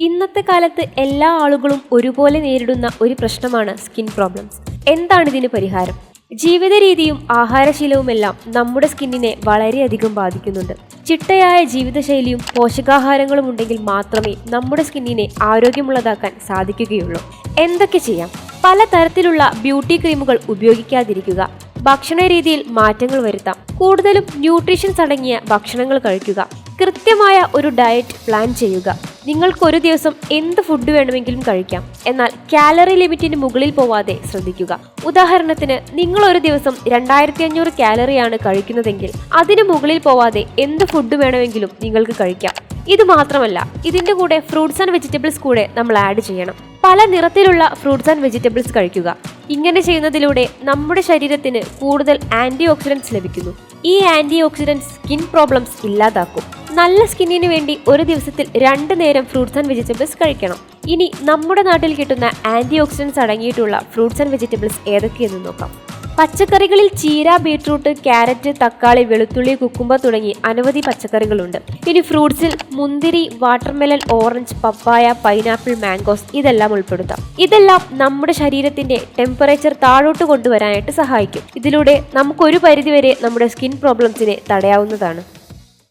ഇന്നത്തെ കാലത്ത് എല്ലാ ആളുകളും ഒരുപോലെ നേരിടുന്ന ഒരു പ്രശ്നമാണ് സ്കിൻ പ്രോബ്ലംസ്. എന്താണ് ഇതിന് പരിഹാരം? ജീവിത രീതിയും ആഹാരശീലവുമെല്ലാം നമ്മുടെ സ്കിന്നിനെ വളരെയധികം ബാധിക്കുന്നുണ്ട്. ചിട്ടയായ ജീവിതശൈലിയും പോഷകാഹാരങ്ങളും ഉണ്ടെങ്കിൽ മാത്രമേ നമ്മുടെ സ്കിന്നിനെ ആരോഗ്യമുള്ളതാക്കാൻ സാധിക്കുകയുള്ളൂ. എന്തൊക്കെ ചെയ്യാം? പലതരത്തിലുള്ള ബ്യൂട്ടി ക്രീമുകൾ ഉപയോഗിക്കാതിരിക്കുക. ഭക്ഷണ രീതിയിൽ മാറ്റങ്ങൾ വരുത്താം. കൂടുതലും ന്യൂട്രീഷൻസ് അടങ്ങിയ ഭക്ഷണങ്ങൾ കഴിക്കുക. കൃത്യമായ ഒരു ഡയറ്റ് പ്ലാൻ ചെയ്യുക. നിങ്ങൾക്ക് ഒരു ദിവസം എന്ത് ഫുഡ് വേണമെങ്കിലും കഴിക്കാം. എന്നാൽ കാലറി ലിമിറ്റിന് മുകളിൽ പോവാതെ ശ്രദ്ധിക്കുക. ഉദാഹരണത്തിന് നിങ്ങൾ ഒരു ദിവസം രണ്ടായിരത്തി അഞ്ഞൂറ് കാലറിയാണ് കഴിക്കുന്നതെങ്കിൽ അതിന് മുകളിൽ പോവാതെ എന്ത് ഫുഡ് വേണമെങ്കിലും നിങ്ങൾക്ക് കഴിക്കാം. ഇത് മാത്രമല്ല ഇതിന്റെ കൂടെ ഫ്രൂട്ട്സ് ആൻഡ് വെജിറ്റബിൾസ് കൂടെ നമ്മൾ ആഡ് ചെയ്യണം. പല നിറത്തിലുള്ള ഫ്രൂട്ട്സ് ആൻഡ് വെജിറ്റബിൾസ് കഴിക്കുക. ഇങ്ങനെ ചെയ്യുന്നതിലൂടെ നമ്മുടെ ശരീരത്തിന് കൂടുതൽ ആന്റി ഓക്സിഡൻസ് ലഭിക്കുന്നു. ഈ ആന്റി ഓക്സിഡന്റ് സ്കിൻ പ്രോബ്ലംസ് ഇല്ലാതാക്കും. നല്ല സ്കിന്നിന് വേണ്ടി ഒരു ദിവസത്തിൽ രണ്ട് നേരം ഫ്രൂട്ട്സ് ആൻഡ് വെജിറ്റബിൾസ് കഴിക്കണം. ഇനി നമ്മുടെ നാട്ടിൽ കിട്ടുന്ന ആന്റി ഓക്സിഡൻസ് അടങ്ങിയിട്ടുള്ള ഫ്രൂട്ട്സ് ആൻഡ് വെജിറ്റബിൾസ് ഏതൊക്കെയെന്ന് നോക്കാം. പച്ചക്കറികളിൽ ചീര ബീട്രൂട്ട് ക്യാരറ്റ് തക്കാളി വെളുത്തുള്ളി കുക്കുമ്പ തുടങ്ങി അനവധി പച്ചക്കറികളുണ്ട്. ഇനി ഫ്രൂട്ട്സിൽ മുന്തിരി വാട്ടർമെലൺ ഓറഞ്ച് പപ്പായ പൈനാപ്പിൾ മാംഗോസ് ഇതെല്ലാം ഉൾപ്പെടുത്താം. ഇതെല്ലാം നമ്മുടെ ശരീരത്തിന്റെ ടെമ്പറേച്ചർ താഴോട്ട് കൊണ്ടുവരാനായിട്ട് സഹായിക്കും. ഇതിലൂടെ നമുക്കൊരു പരിധിവരെ നമ്മുടെ സ്കിൻ പ്രോബ്ലംസിനെ തടയാവുന്നതാണ്.